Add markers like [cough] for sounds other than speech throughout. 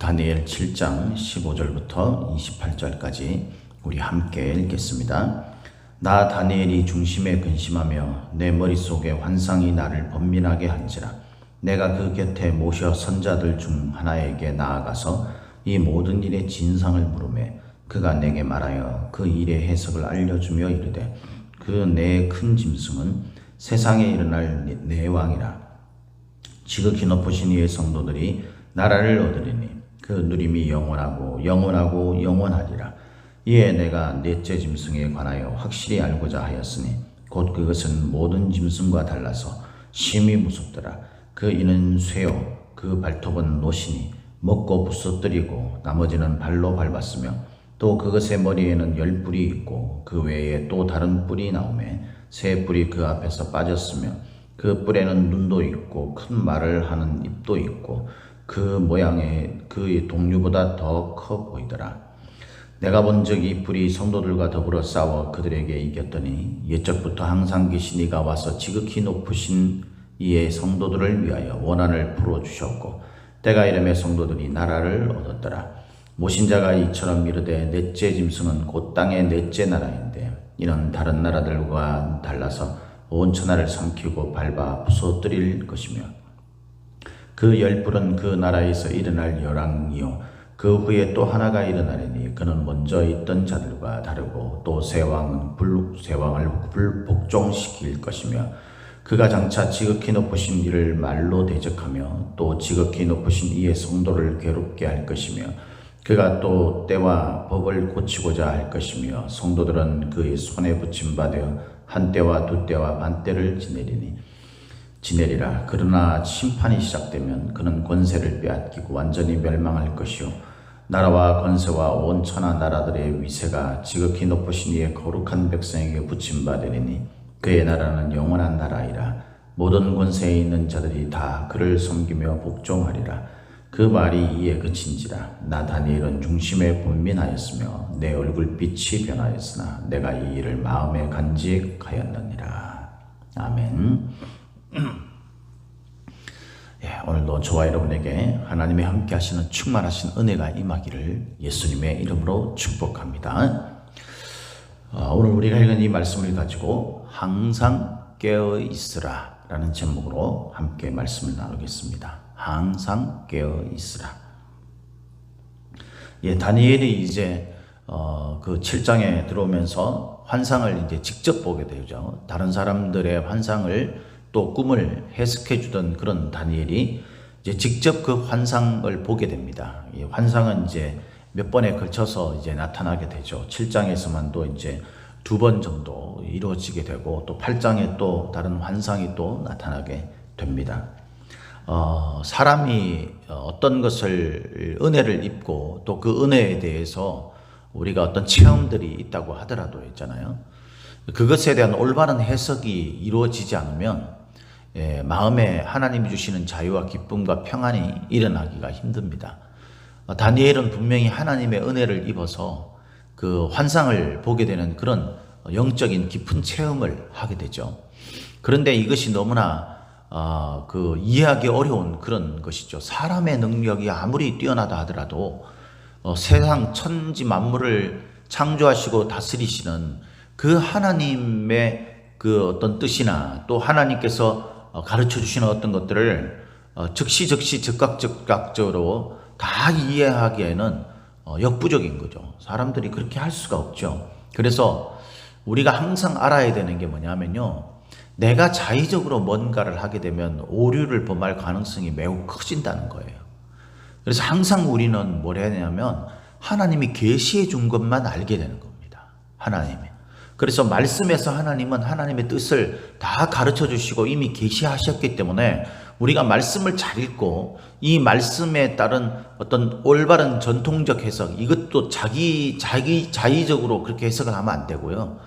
다니엘 7장 15절부터 28절까지 우리 함께 읽겠습니다. 나 다니엘이 중심에 근심하며 내 머릿속에 환상이 나를 번민하게 한지라 내가 그 곁에 모셔 선자들 중 하나에게 나아가서 이 모든 일의 진상을 물으매 그가 내게 말하여 그 일의 해석을 알려주며 이르되 그 내 큰 짐승은 세상에 일어날 내 왕이라 지극히 높으신 이의 성도들이 나라를 얻으리니 그 누림이 영원하고 영원하고 영원하리라. 이에 내가 넷째 짐승에 관하여 확실히 알고자 하였으니 곧 그것은 모든 짐승과 달라서 심히 무섭더라. 그 이는 쇠요 그 발톱은 노시니 먹고 부서뜨리고 나머지는 발로 밟았으며 또 그것의 머리에는 열 뿔이 있고 그 외에 또 다른 뿔이 나오매 새 뿔이 그 앞에서 빠졌으며 그 뿔에는 눈도 있고 큰 말을 하는 입도 있고 그 모양의 그의 동류보다 더 커 보이더라. 내가 본 적이 뿔이 성도들과 더불어 싸워 그들에게 이겼더니 옛적부터 항상 계신 이가 와서 지극히 높으신 이의 성도들을 위하여 원한을 풀어 주셨고 때가 이름의 성도들이 나라를 얻었더라. 모신자가 이처럼 이르되 넷째 짐승은 곧 땅의 넷째 나라인데 이는 다른 나라들과 달라서 온 천하를 삼키고 밟아 부서뜨릴 것이며 그 열불은 그 나라에서 일어날 열왕이요. 그 후에 또 하나가 일어나리니 그는 먼저 있던 자들과 다르고 또 세왕은 불 세왕을 불복종시킬 것이며 그가 장차 지극히 높으신 이를 말로 대적하며 또 지극히 높으신 이의 성도를 괴롭게 할 것이며 그가 또 때와 법을 고치고자 할 것이며 성도들은 그의 손에 붙임 바되어 한 때와 두 때와 반 때를 지내리니 지내리라 그러나 심판이 시작되면 그는 권세를 빼앗기고 완전히 멸망할 것이요. 나라와 권세와 온 천하 나라들의 위세가 지극히 높으신 이의 거룩한 백성에게 붙임 바 되리니 그의 나라는 영원한 나라이라. 모든 권세에 있는 자들이 다 그를 섬기며 복종하리라. 그 말이 이에 그친지라. 나 다니엘은 중심에 본민하였으며 내 얼굴빛이 변하였으나 내가 이 일을 마음에 간직하였느니라. 아멘 예, 오늘도 저와 여러분에게 하나님의 함께 하시는 충만하신 은혜가 임하기를 예수님의 이름으로 축복합니다. 어, 오늘 우리가 읽은 이 말씀을 가지고 항상 깨어 있으라 라는 제목으로 함께 말씀을 나누겠습니다. 항상 깨어 있으라. 예, 다니엘이 이제 어, 그 7장에 들어오면서 환상을 이제 직접 보게 되죠. 다른 사람들의 환상을 또 꿈을 해석해 주던 그런 다니엘이 이제 직접 그 환상을 보게 됩니다. 이 환상은 이제 몇 번에 걸쳐서 이제 나타나게 되죠. 7장에서만도 이제 두 번 정도 이루어지게 되고 또 8장에 또 다른 환상이 또 나타나게 됩니다. 어, 사람이 어떤 것을 은혜를 입고 또 그 은혜에 대해서 우리가 어떤 체험들이 있다고 하더라도 있잖아요. 그것에 대한 올바른 해석이 이루어지지 않으면 예, 마음에 하나님이 주시는 자유와 기쁨과 평안이 일어나기가 힘듭니다. 어, 다니엘은 분명히 하나님의 은혜를 입어서 그 환상을 보게 되는 그런 영적인 깊은 체험을 하게 되죠. 그런데 이것이 너무나 어, 그 이해하기 어려운 그런 것이죠. 사람의 능력이 아무리 뛰어나다 하더라도 어, 세상 천지 만물을 창조하시고 다스리시는 그 하나님의 그 어떤 뜻이나 또 하나님께서 어, 가르쳐 주시는 어떤 것들을 어, 즉시 즉시 즉각 즉각적으로 다 이해하기에는 어, 역부족인 거죠. 사람들이 그렇게 할 수가 없죠. 그래서 우리가 항상 알아야 되는 게 뭐냐면요. 내가 자의적으로 뭔가를 하게 되면 오류를 범할 가능성이 매우 커진다는 거예요. 그래서 항상 우리는 뭘 해야 되냐면 하나님이 계시해 준 것만 알게 되는 겁니다. 하나님이. 그래서 말씀에서 하나님은 하나님의 뜻을 다 가르쳐 주시고 이미 계시하셨기 때문에 우리가 말씀을 잘 읽고 이 말씀에 따른 어떤 올바른 전통적 해석 이것도 자기 자기 자의적으로 그렇게 해석을 하면 안 되고요.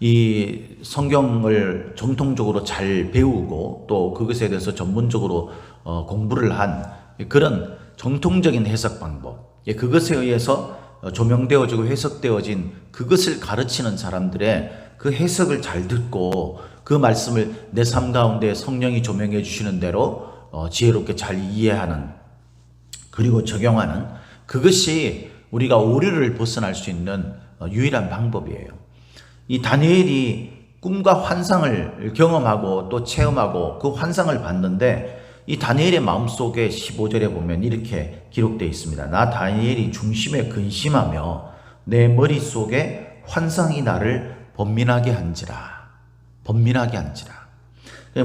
이 성경을 정통적으로 잘 배우고 또 그것에 대해서 전문적으로 어, 공부를 한 그런 정통적인 해석 방법 예, 그것에 의해서 어, 조명되어지고 해석되어진 그것을 가르치는 사람들의 그 해석을 잘 듣고 그 말씀을 내 삶 가운데 성령이 조명해 주시는 대로 어, 지혜롭게 잘 이해하는 그리고 적용하는 그것이 우리가 오류를 벗어날 수 있는 어, 유일한 방법이에요. 이 다니엘이 꿈과 환상을 경험하고 또 체험하고 그 환상을 봤는데 이 다니엘의 마음속에 15절에 보면 이렇게 기록되어 있습니다. 나 다니엘이 중심에 근심하며 내 머릿속에 환상이 나를 번민하게 한지라. 번민하게 한지라.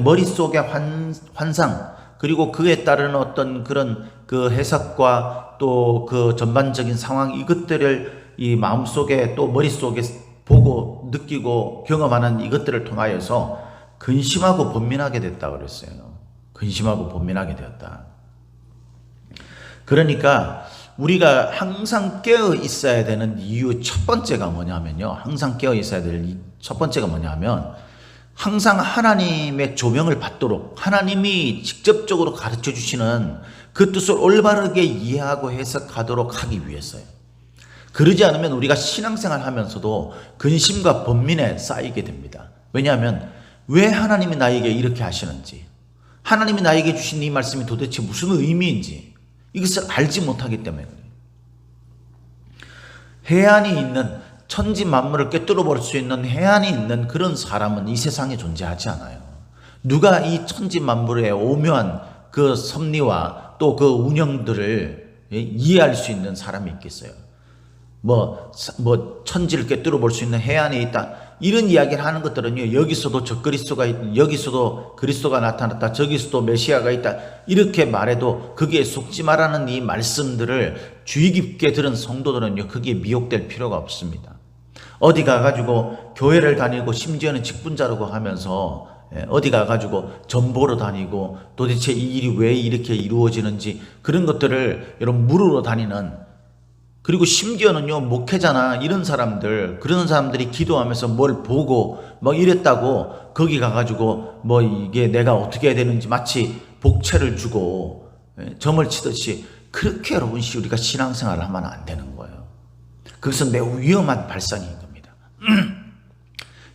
머릿속에 환, 환상 그리고 그에 따른 어떤 그런 그 해석과 또 그 전반적인 상황 이것들을 이 마음속에 또 머릿속에 보고 느끼고 경험하는 이것들을 통하여서 근심하고 번민하게 됐다 그랬어요. 근심하고 번민하게 되었다. 그러니까 우리가 항상 깨어 있어야 되는 이유 첫 번째가 뭐냐면요. 항상 깨어 있어야 될 첫 번째가 뭐냐면 항상 하나님의 조명을 받도록 하나님이 직접적으로 가르쳐 주시는 그 뜻을 올바르게 이해하고 해석하도록 하기 위해서요. 그러지 않으면 우리가 신앙생활 하면서도 근심과 번민에 쌓이게 됩니다. 왜냐하면 왜 하나님이 나에게 이렇게 하시는지, 하나님이 나에게 주신 이 말씀이 도대체 무슨 의미인지 이것을 알지 못하기 때문에. 해안이 있는 천지 만물을 꿰뚫어 볼 수 있는 해안이 있는 그런 사람은 이 세상에 존재하지 않아요. 누가 이 천지 만물의 오묘한 그 섭리와 또 그 운영들을 이해할 수 있는 사람이 있겠어요. 뭐, 뭐, 천지를 꿰뚫어 볼 수 있는 해안이 있다. 이런 이야기를 하는 것들은요, 여기서도 저 그리스도가, 있, 여기서도 그리스도가 나타났다. 저기서도 메시아가 있다. 이렇게 말해도 거기에 속지 말라는 이 말씀들을 주의 깊게 들은 성도들은요, 거기에 미혹될 필요가 없습니다. 어디 가가지고 교회를 다니고 심지어는 직분자라고 하면서 예, 어디 가가지고 전보러 다니고 도대체 이 일이 왜 이렇게 이루어지는지 그런 것들을 여러분 물으러 다니는 그리고 심지어는요 목회자나 이런 사람들 그런 사람들이 기도하면서 뭘 보고 뭐 이랬다고 거기 가가지고 뭐 이게 내가 어떻게 해야 되는지 마치 복채를 주고 예, 점을 치듯이 그렇게 여러분 우리가 신앙생활을 하면 안 되는 거예요. 그것은 매우 위험한 발상인 겁니다. [clears throat]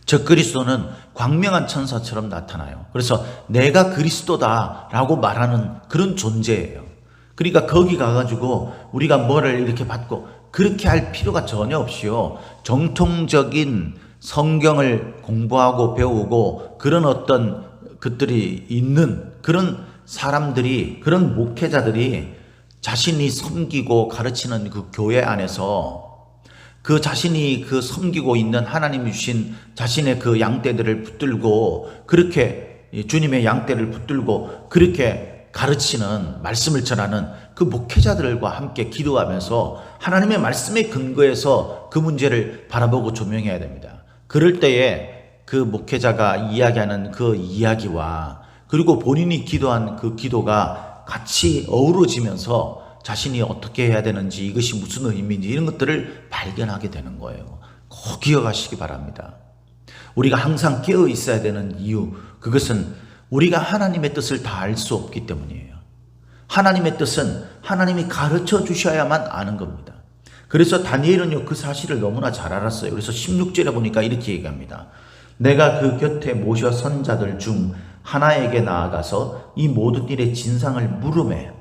저 그리스도는 광명한 천사처럼 나타나요. 그래서 내가 그리스도다라고 말하는 그런 존재예요. 그러니까 거기 가가지고 우리가 뭐를 이렇게 받고 그렇게 할 필요가 전혀 없이요. 정통적인 성경을 공부하고 배우고 그런 어떤 것들이 있는 그런 사람들이 그런 목회자들이 자신이 섬기고 가르치는 그 교회 안에서 그 자신이 그 섬기고 있는 하나님이 주신 자신의 그 양떼들을 붙들고 그렇게 주님의 양떼를 붙들고 그렇게 가르치는 말씀을 전하는 그 목회자들과 함께 기도하면서 하나님의 말씀에 근거해서 그 문제를 바라보고 조명해야 됩니다. 그럴 때에 그 목회자가 이야기하는 그 이야기와 그리고 본인이 기도한 그 기도가 같이 어우러지면서 자신이 어떻게 해야 되는지 이것이 무슨 의미인지 이런 것들을 발견하게 되는 거예요. 꼭 기억하시기 바랍니다. 우리가 항상 깨어 있어야 되는 이유 그것은 우리가 하나님의 뜻을 다 알 수 없기 때문이에요. 하나님의 뜻은 하나님이 가르쳐 주셔야만 아는 겁니다. 그래서 다니엘은요 그 사실을 너무나 잘 알았어요. 그래서 16절에 보니까 이렇게 얘기합니다. 내가 그 곁에 모셔 선 자들 중 하나에게 나아가서 이 모든 일의 진상을 물음에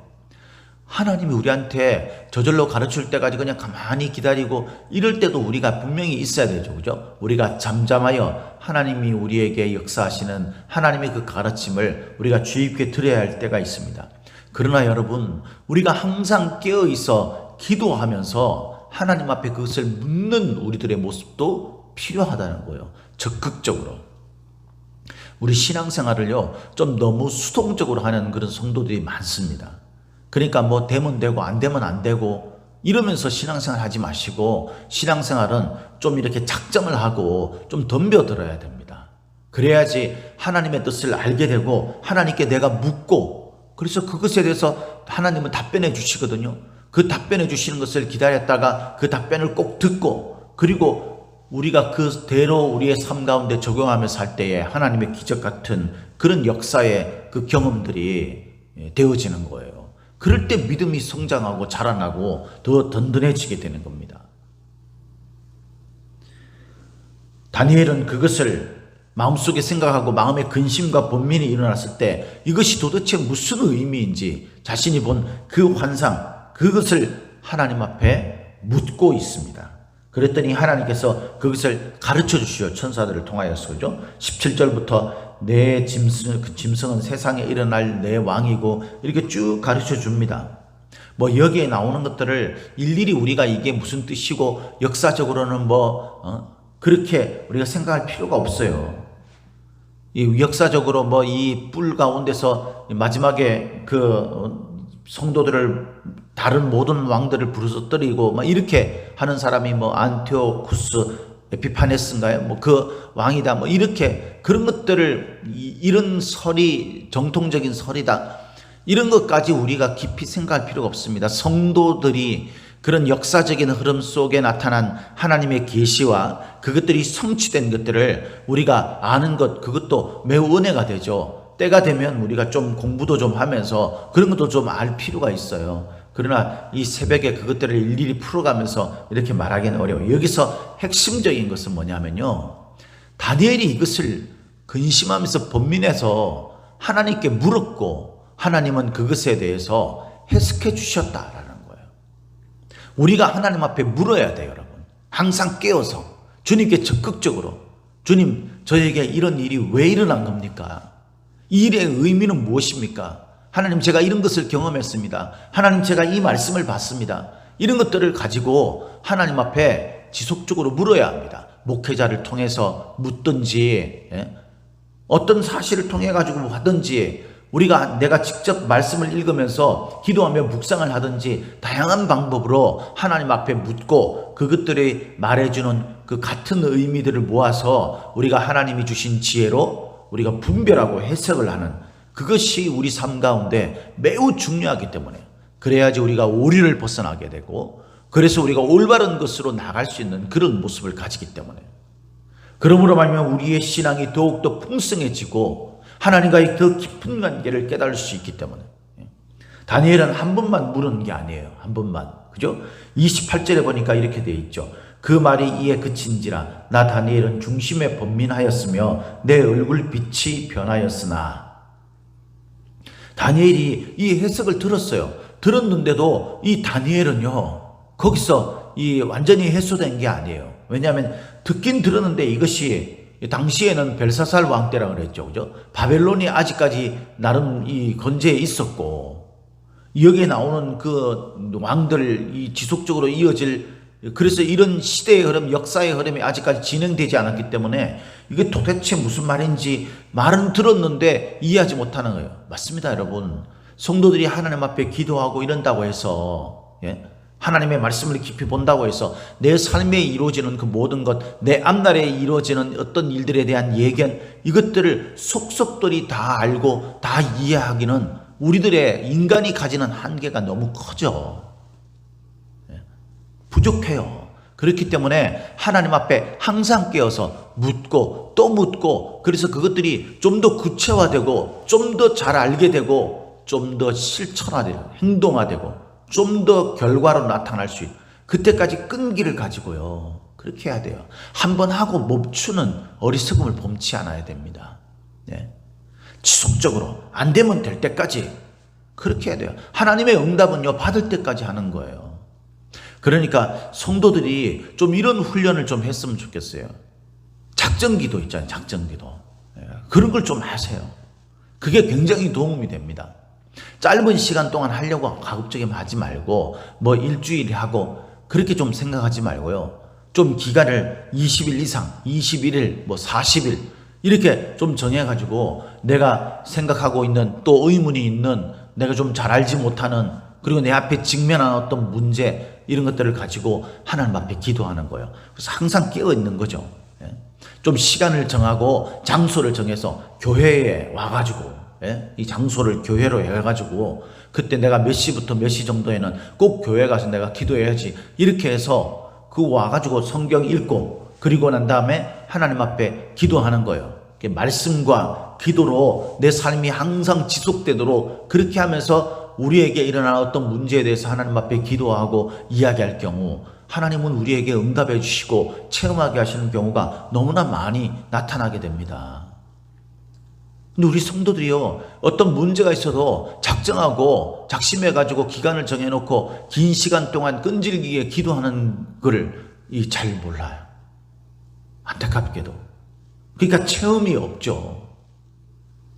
하나님이 우리한테 저절로 가르칠 때까지 그냥 가만히 기다리고 이럴 때도 우리가 분명히 있어야 되죠. 그죠? 우리가 잠잠하여 하나님이 우리에게 역사하시는 하나님의 그 가르침을 우리가 주의 깊게 들어야 할 때가 있습니다. 그러나 여러분, 우리가 항상 깨어 있어 기도하면서 하나님 앞에 그것을 묻는 우리들의 모습도 필요하다는 거예요. 적극적으로. 우리 신앙생활을요, 좀 너무 수동적으로 하는 그런 성도들이 많습니다. 그러니까 뭐 되면 되고 안 되면 안 되고 이러면서 신앙생활 하지 마시고 신앙생활은 좀 이렇게 작정을 하고 좀 덤벼들어야 됩니다. 그래야지 하나님의 뜻을 알게 되고 하나님께 내가 묻고 그래서 그것에 대해서 하나님은 답변해 주시거든요. 그 답변해 주시는 것을 기다렸다가 그 답변을 꼭 듣고 그리고 우리가 그대로 우리의 삶 가운데 적용하며 살 때에 하나님의 기적 같은 그런 역사의 그 경험들이 되어지는 거예요. 그럴 때 믿음이 성장하고 자라나고 더 든든해지게 되는 겁니다. 다니엘은 그것을 마음속에 생각하고 마음의 근심과 번민이 일어났을 때 이것이 도대체 무슨 의미인지 자신이 본 그 환상 그것을 하나님 앞에 묻고 있습니다. 그랬더니 하나님께서 그것을 가르쳐 주시오. 천사들을 통하여서 그죠? 17절부터 내 짐승 그 짐승은 세상에 일어날 내 왕이고 이렇게 쭉 가르쳐 줍니다. 뭐 여기에 나오는 것들을 일일이 우리가 이게 무슨 뜻이고 역사적으로는 뭐 어? 그렇게 우리가 생각할 필요가 없어요. 이 역사적으로 뭐 이 뿔 가운데서 마지막에 그 어, 성도들을 다른 모든 왕들을 부르짖더리고 막 이렇게 하는 사람이 뭐 안티오쿠스 에피파네스인가요? 뭐 그 왕이다. 뭐 이렇게 그런 것들을 이- 이런 설이 정통적인 설이다. 이런 것까지 우리가 깊이 생각할 필요가 없습니다. 성도들이 그런 역사적인 흐름 속에 나타난 하나님의 계시와 그것들이 성취된 것들을 우리가 아는 것 그것도 매우 은혜가 되죠. 때가 되면 우리가 좀 공부도 좀 하면서 그런 것도 좀 알 필요가 있어요. 그러나 이 새벽에 그것들을 일일이 풀어가면서 이렇게 말하기는 어려워요. 여기서 핵심적인 것은 뭐냐면요. 다니엘이 이것을 근심하면서 번민해서 하나님께 물었고 하나님은 그것에 대해서 해석해 주셨다라는 거예요. 우리가 하나님 앞에 물어야 돼요, 여러분. 항상 깨어서 주님께 적극적으로 주님, 저에게 이런 일이 왜 일어난 겁니까? 이 일의 의미는 무엇입니까? 하나님, 제가 이런 것을 경험했습니다. 하나님, 제가 이 말씀을 받습니다. 이런 것들을 가지고 하나님 앞에 지속적으로 물어야 합니다. 목회자를 통해서 묻든지, 예? 어떤 사실을 통해 가지고 하든지 우리가 내가 직접 말씀을 읽으면서 기도하며 묵상을 하든지 다양한 방법으로 하나님 앞에 묻고 그것들이 말해주는 그 같은 의미들을 모아서 우리가 하나님이 주신 지혜로 우리가 분별하고 해석을 하는 그것이 우리 삶 가운데 매우 중요하기 때문에 그래야지 우리가 오리를 벗어나게 되고 그래서 우리가 올바른 것으로 나갈 수 있는 그런 모습을 가지기 때문에 그러므로 말미암아 우리의 신앙이 더욱더 풍성해지고 하나님과의 더 깊은 관계를 깨달을 수 있기 때문에 다니엘은 한 번만 물은 게 아니에요. 한 번만. 그죠? 28절에 보니까 이렇게 되어 있죠. 그 말이 이에 그친지라 나 다니엘은 중심에 번민하였으며 내 얼굴 빛이 변하였으나 다니엘이 이 해석을 들었어요. 들었는데도 이 다니엘은요, 거기서 이 완전히 해소된 게 아니에요. 왜냐하면 듣긴 들었는데 이것이 당시에는 벨사살 왕 때라 그랬죠. 그죠? 바벨론이 아직까지 나름 이 건재에 있었고, 여기에 나오는 그 왕들 이 지속적으로 이어질 그래서 이런 시대의 흐름, 역사의 흐름이 아직까지 진행되지 않았기 때문에 이게 도대체 무슨 말인지 말은 들었는데 이해하지 못하는 거예요. 맞습니다, 여러분. 성도들이 하나님 앞에 기도하고 이런다고 해서 예? 하나님의 말씀을 깊이 본다고 해서 내 삶에 이루어지는 그 모든 것, 내 앞날에 이루어지는 어떤 일들에 대한 예견 이것들을 속속들이 다 알고 다 이해하기는 우리들의 인간이 가지는 한계가 너무 커져. 부족해요. 그렇기 때문에 하나님 앞에 항상 깨어서 묻고 또 묻고 그래서 그것들이 좀 더 구체화되고 좀 더 잘 알게 되고 좀 더 실천화되고 행동화되고 좀 더 결과로 나타날 수 있는 그때까지 끈기를 가지고요. 그렇게 해야 돼요. 한 번 하고 멈추는 어리석음을 범치 않아야 됩니다. 네. 지속적으로 안 되면 될 때까지 그렇게 해야 돼요. 하나님의 응답은요 받을 때까지 하는 거예요. 그러니까 성도들이 좀 이런 훈련을 좀 했으면 좋겠어요. 작전 기도 있잖아요. 작전 기도. 예, 그런 걸 좀 하세요. 그게 굉장히 도움이 됩니다. 짧은 시간 동안 하려고 가급적이면 하지 말고 뭐 일주일 하고 그렇게 좀 생각하지 말고요. 좀 기간을 20일 이상, 21일, 뭐 40일 이렇게 좀 정해가지고 내가 생각하고 있는 또 의문이 있는 내가 좀 잘 알지 못하는 그리고 내 앞에 직면한 어떤 문제 이런 것들을 가지고 하나님 앞에 기도하는 거예요. 그래서 항상 깨어 있는 거죠. 예. 좀 시간을 정하고 장소를 정해서 교회에 와가지고 예? 이 장소를 교회로 해가지고 그때 내가 몇 시부터 몇 시 정도에는 꼭 교회 가서 내가 기도해야지 이렇게 해서 그 와가지고 성경 읽고 그리고 난 다음에 하나님 앞에 기도하는 거예요. 말씀과 기도로 내 삶이 항상 지속되도록 그렇게 하면서 우리에게 일어나는 어떤 문제에 대해서 하나님 앞에 기도하고 이야기할 경우 하나님은 우리에게 응답해 주시고 체험하게 하시는 경우가 너무나 많이 나타나게 됩니다. 근데 우리 성도들이요, 어떤 문제가 있어도 작정하고 작심해가지고 기간을 정해놓고 긴 시간 동안 끈질기게 기도하는 이잘 몰라요. 안타깝게도. 그러니까 체험이 없죠.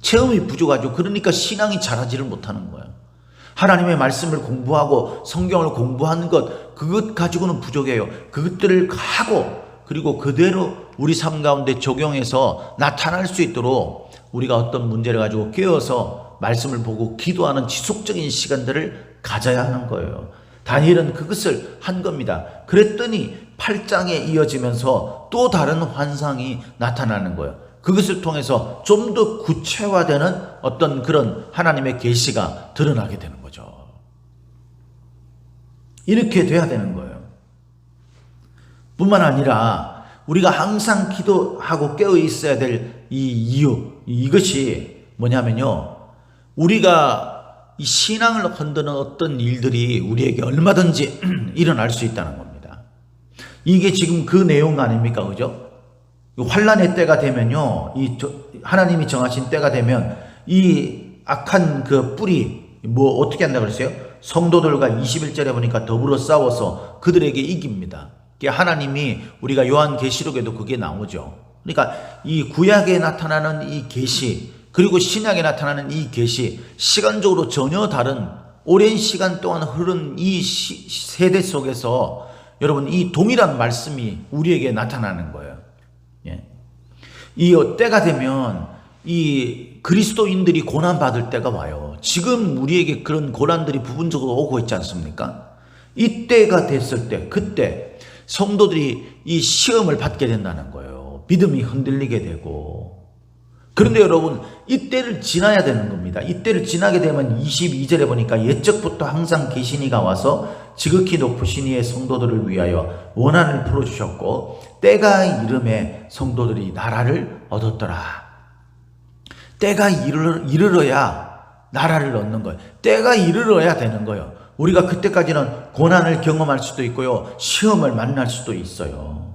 체험이 부족하죠. 그러니까 신앙이 자라지를 못하는 거예요. 하나님의 말씀을 공부하고 성경을 공부하는 것, 그것 가지고는 부족해요. 그것들을 하고, 그리고 그대로 우리 삶 가운데 적용해서 나타날 수 있도록 우리가 어떤 문제를 가지고 깨어서 말씀을 보고 기도하는 지속적인 시간들을 가져야 하는 거예요. 다니엘은 그것을 한 겁니다. 그랬더니 8장에 이어지면서 또 다른 환상이 나타나는 거예요. 그것을 통해서 좀 더 구체화되는 어떤 그런 하나님의 계시가 드러나게 되는 거죠. 이렇게 돼야 되는 거예요. 뿐만 아니라 우리가 항상 기도하고 깨어 있어야 될 이 이유, 이것이 뭐냐면요. 우리가 이 신앙을 흔드는 어떤 일들이 우리에게 얼마든지 [clears throat] 일어날 수 있다는 겁니다. 이게 지금 그 내용 아닙니까? 그죠? 환란의 때가 되면요. 이 하나님이 정하신 때가 되면 이 악한 그 뿌리 뭐 어떻게 한다고 그랬어요? 성도들과 21절에 보니까 더불어 싸워서 그들에게 이깁니다. 하나님이 우리가 요한 계시록에도 그게 나오죠. 그러니까 이 구약에 나타나는 이 계시 그리고 신약에 나타나는 이 계시 시간적으로 전혀 다른 오랜 시간 동안 흐른 이 시, 세대 속에서 여러분 이 동일한 말씀이 우리에게 나타나는 거예요. 예. 이 때가 되면 이 그리스도인들이 고난 받을 때가 와요. 지금 우리에게 그런 고난들이 부분적으로 오고 있지 않습니까? 이때가 됐을 때 그때 성도들이 이 시험을 받게 된다는 거예요. 믿음이 흔들리게 되고 그런데 여러분 이때를 지나야 되는 겁니다. 이때를 지나게 되면 22절에 보니까 옛적부터 항상 계시니가 와서 지극히 높으신 이의 성도들을 위하여 원한을 풀어주셨고 때가 이름에 성도들이 나라를 얻었더라. 때가 이르러, 이르러야 나라를 얻는 거예요. 때가 이르러야 되는 거예요. 우리가 그때까지는 고난을 경험할 수도 있고요. 시험을 만날 수도 있어요.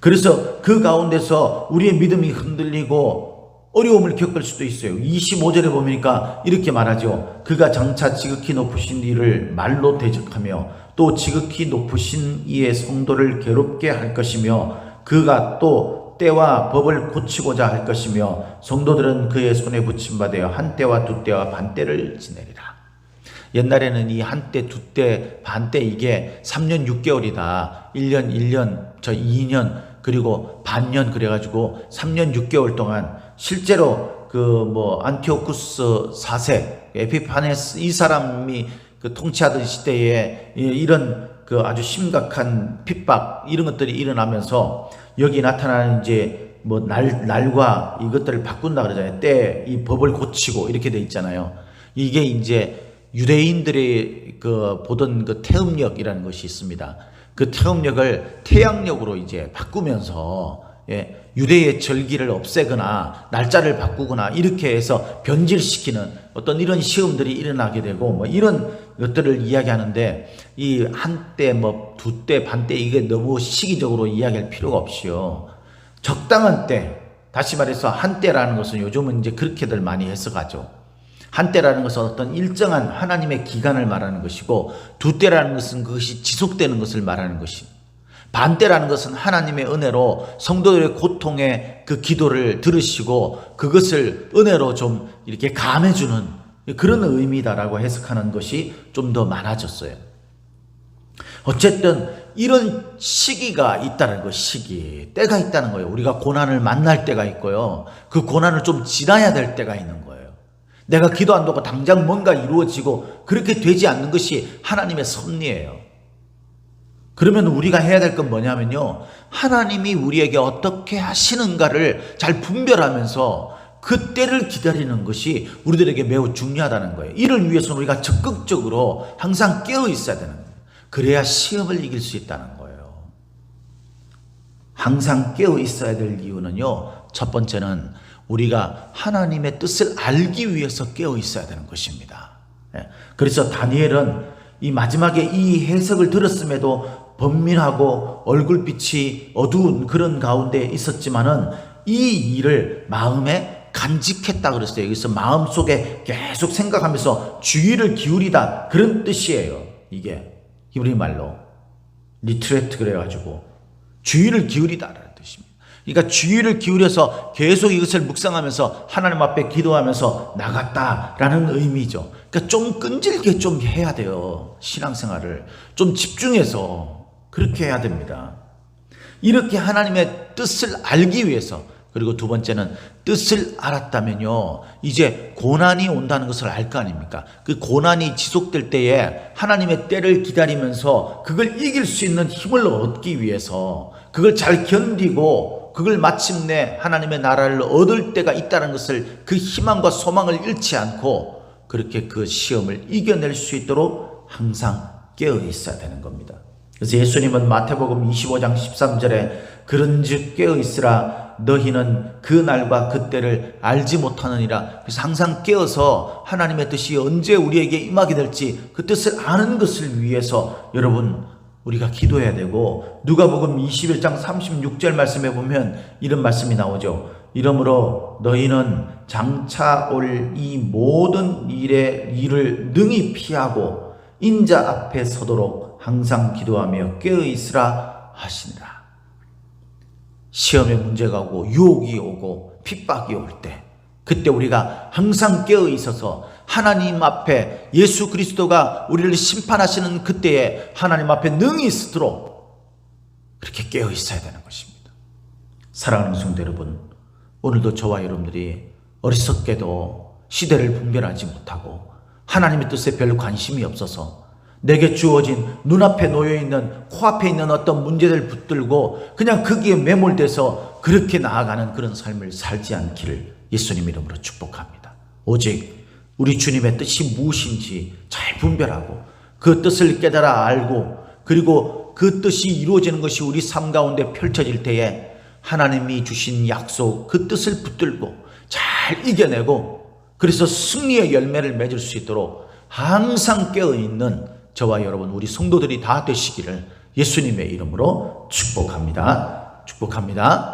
그래서 그 가운데서 우리의 믿음이 흔들리고 어려움을 겪을 수도 있어요. 25절에 보니까 이렇게 말하죠. 그가 장차 지극히 높으신 이를 말로 대적하며 또 지극히 높으신 이의 성도를 괴롭게 할 것이며 그가 또 때와 법을 고치고자 할 것이며 성도들은 그의 손에 붙임 받아 한 때와 두 때와 반 때를 지내리라. 옛날에는 이 한때, 두때, 반때 이게 3년 6개월이다. 1년, 1년, 저 2년 그리고 반년 그래가지고 3년 6개월 동안 실제로 그 뭐 안티오쿠스 4세 에피파네스 이 사람이 그 통치하던 시대에 이런 그 아주 심각한 핍박 이런 것들이 일어나면서 여기 나타나는 이제 뭐 날, 날과 이것들을 바꾼다 그러잖아요. 때 이 법을 고치고 이렇게 돼 있잖아요. 이게 이제 유대인들이 그 보던 그 태음력이라는 것이 있습니다. 그 태음력을 태양력으로 이제 바꾸면서 예, 유대의 절기를 없애거나 날짜를 바꾸거나 이렇게 해서 변질시키는 어떤 이런 시험들이 일어나게 되고 뭐 이런 것들을 이야기하는데 이 한때 뭐 두 때 반때 이게 너무 시기적으로 이야기할 필요가 없이요. 적당한 때 다시 말해서 한때라는 것은 요즘은 이제 그렇게들 많이 해석하죠. 한때라는 것은 어떤 일정한 하나님의 기간을 말하는 것이고 두 때라는 것은 그것이 지속되는 것을 말하는 것이 반때라는 것은 하나님의 은혜로 성도들의 고통의 그 기도를 들으시고 그것을 은혜로 좀 이렇게 감해주는 그런 의미다라고 해석하는 것이 좀 더 많아졌어요. 어쨌든 이런 시기가 있다는 것, 시기. 때가 있다는 거예요. 우리가 고난을 만날 때가 있고요. 그 고난을 좀 지나야 될 때가 있는 거예요. 내가 기도한다고 당장 뭔가 이루어지고 그렇게 되지 않는 것이 하나님의 섭리예요. 그러면 우리가 해야 될 건 뭐냐면요. 하나님이 우리에게 어떻게 하시는가를 잘 분별하면서 그때를 기다리는 것이 우리들에게 매우 중요하다는 거예요. 이를 위해서는 우리가 적극적으로 항상 깨어 있어야 되는 거예요. 그래야 시험을 이길 수 있다는 거예요. 항상 깨어 있어야 될 이유는요. 첫 번째는 우리가 하나님의 뜻을 알기 위해서 깨어 있어야 되는 것입니다. 예. 그래서 다니엘은 이 마지막에 이 해석을 들었음에도 번민하고 얼굴빛이 어두운 그런 가운데 있었지만은 이 일을 마음에 간직했다 그랬어요. 여기서 마음속에 계속 생각하면서 주의를 기울이다 그런 뜻이에요. 이게 히브리 말로 리트레트 그래 가지고 주의를 기울이다라는 뜻입니다. 그러니까 주의를 기울여서 계속 이것을 묵상하면서 하나님 앞에 기도하면서 나갔다라는 의미죠. 그러니까 좀 끈질게 좀 해야 돼요. 신앙생활을 좀 집중해서 그렇게 해야 됩니다. 이렇게 하나님의 뜻을 알기 위해서 그리고 두 번째는 뜻을 알았다면요. 이제 고난이 온다는 것을 알 거 아닙니까? 그 고난이 지속될 때에 하나님의 때를 기다리면서 그걸 이길 수 있는 힘을 얻기 위해서 그걸 잘 견디고 그걸 마침내 하나님의 나라를 얻을 때가 있다는 것을 그 희망과 소망을 잃지 않고 그렇게 그 시험을 이겨낼 수 있도록 항상 깨어 있어야 되는 겁니다. 그래서 예수님은 마태복음 25장 13절에 그런즉 깨어 있으라 너희는 그 날과 그때를 알지 못하느니라. 그래서 항상 깨어서 하나님의 뜻이 언제 우리에게 임하게 될지 그 뜻을 아는 것을 위해서 여러분 우리가 기도해야 되고 누가복음 21장 36절 말씀에 보면 이런 말씀이 나오죠. 이러므로 너희는 장차 올 이 모든 일의 일을 능히 피하고 인자 앞에 서도록 항상 기도하며 깨어 있으라 하시니라. 시험에 문제가 오고 유혹이 오고 핍박이 올 때 그때 우리가 항상 깨어 있어서 하나님 앞에 예수 그리스도가 우리를 심판하시는 그때에 하나님 앞에 능히 서도록 그렇게 깨어 있어야 되는 것입니다. 사랑하는 성도 여러분, 오늘도 저와 여러분들이 어리석게도 시대를 분별하지 못하고 하나님의 뜻에 별 관심이 없어서 내게 주어진 눈앞에 놓여 있는 코앞에 있는 어떤 문제를 붙들고 그냥 거기에 매몰돼서 그렇게 나아가는 그런 삶을 살지 않기를 예수님 이름으로 축복합니다. 오직 우리 주님의 뜻이 무엇인지 잘 분별하고 그 뜻을 깨달아 알고 그리고 그 뜻이 이루어지는 것이 우리 삶 가운데 펼쳐질 때에 하나님이 주신 약속 그 뜻을 붙들고 잘 이겨내고 그래서 승리의 열매를 맺을 수 있도록 항상 깨어 있는 저와 여러분 우리 성도들이 다 되시기를 예수님의 이름으로 축복합니다. 축복합니다.